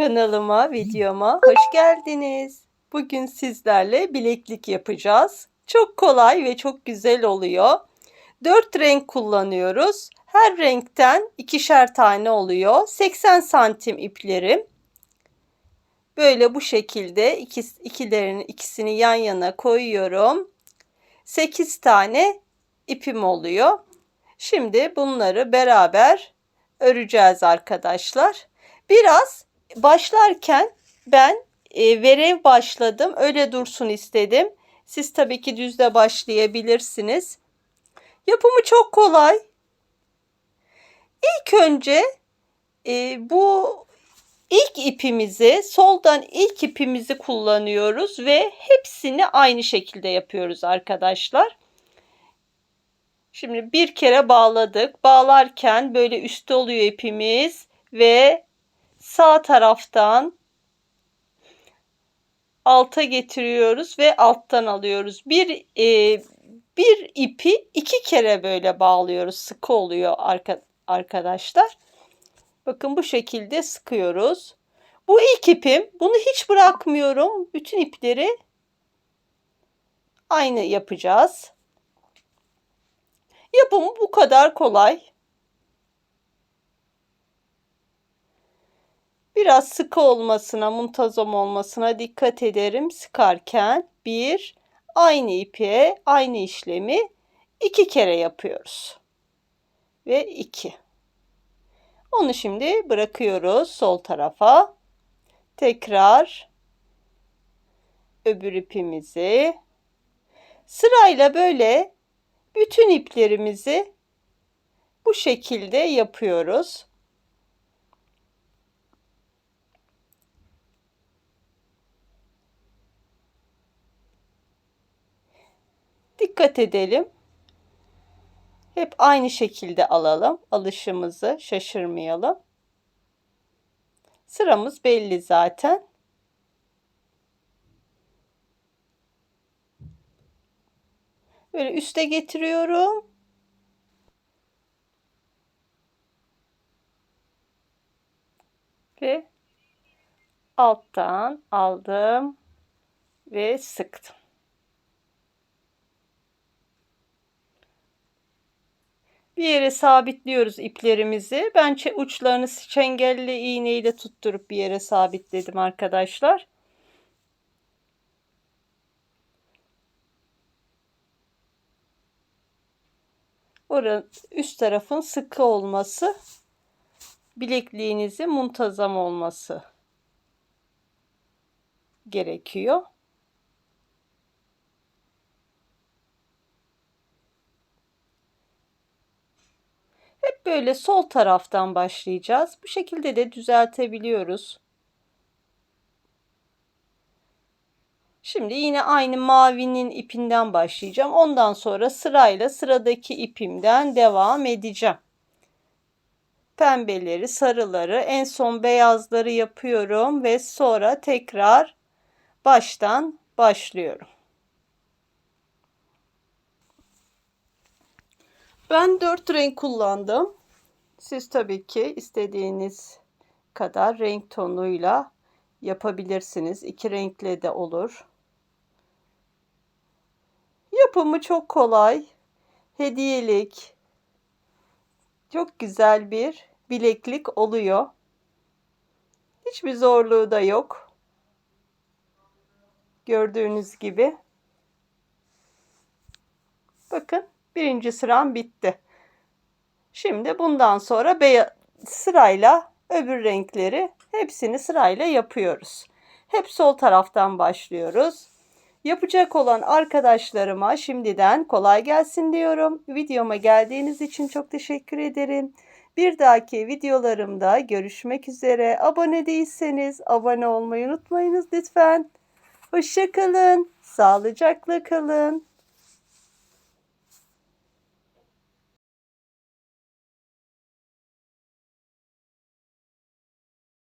Kanalıma, videoma hoş geldiniz. Bugün sizlerle bileklik yapacağız. Çok kolay ve çok güzel oluyor. Dört renk kullanıyoruz. Her renkten ikişer tane oluyor. 80 santim iplerim. Böyle bu şekilde ikis, ikilerini ikisini yan yana koyuyorum. 8 tane ipim oluyor. Şimdi bunları beraber öreceğiz arkadaşlar. Biraz başlarken ben e, verev başladım. Öyle dursun istedim. Siz tabii ki düzde başlayabilirsiniz. Yapımı çok kolay. İlk önce e, bu ilk ipimizi, soldan ilk ipimizi kullanıyoruz ve hepsini aynı şekilde yapıyoruz arkadaşlar. Şimdi bir kere bağladık. Bağlarken böyle üstte oluyor ipimiz ve sağ taraftan alta getiriyoruz ve alttan alıyoruz. Bir e, bir ipi iki kere böyle bağlıyoruz. Sıkı oluyor arka, arkadaşlar. Bakın bu şekilde sıkıyoruz. Bu ilk ipim. Bunu hiç bırakmıyorum. Bütün ipleri aynı yapacağız. Yapımı bu kadar kolay. Biraz sıkı olmasına, muntazam olmasına dikkat ederim sıkarken. Bir, aynı ipe aynı işlemi iki kere yapıyoruz. Ve iki. Onu şimdi bırakıyoruz sol tarafa. Tekrar öbür ipimizi sırayla böyle bütün iplerimizi bu şekilde yapıyoruz. Dikkat edelim. Hep aynı şekilde alalım. Alışımızı şaşırmayalım. Sıramız belli zaten. Böyle üste getiriyorum. Ve alttan aldım ve sıktım. Bir yere sabitliyoruz iplerimizi. Ben uçlarını çengelli iğneyle tutturup bir yere sabitledim arkadaşlar. Oranın üst tarafın sıkı olması, bilekliğinizin muntazam olması gerekiyor. Böyle sol taraftan başlayacağız. Bu şekilde de düzeltebiliyoruz. Şimdi yine aynı mavinin ipinden başlayacağım. Ondan sonra sırayla sıradaki ipimden devam edeceğim. Pembeleri, sarıları, en son beyazları yapıyorum ve sonra tekrar baştan başlıyorum. Ben dört renk kullandım. Siz tabii ki istediğiniz kadar renk tonuyla yapabilirsiniz. İki renkle de olur. Yapımı çok kolay. Hediyelik. Çok güzel bir bileklik oluyor. Hiçbir zorluğu da yok. Gördüğünüz gibi. Bakın birinci sıram bitti. Şimdi bundan sonra beyaz sırayla öbür renkleri hepsini sırayla yapıyoruz. Hep sol taraftan başlıyoruz. Yapacak olan arkadaşlarıma şimdiden kolay gelsin diyorum. Videoma geldiğiniz için çok teşekkür ederim. Bir dahaki videolarımda görüşmek üzere. Abone değilseniz abone olmayı unutmayınız lütfen. Hoşçakalın. Sağlıcakla kalın.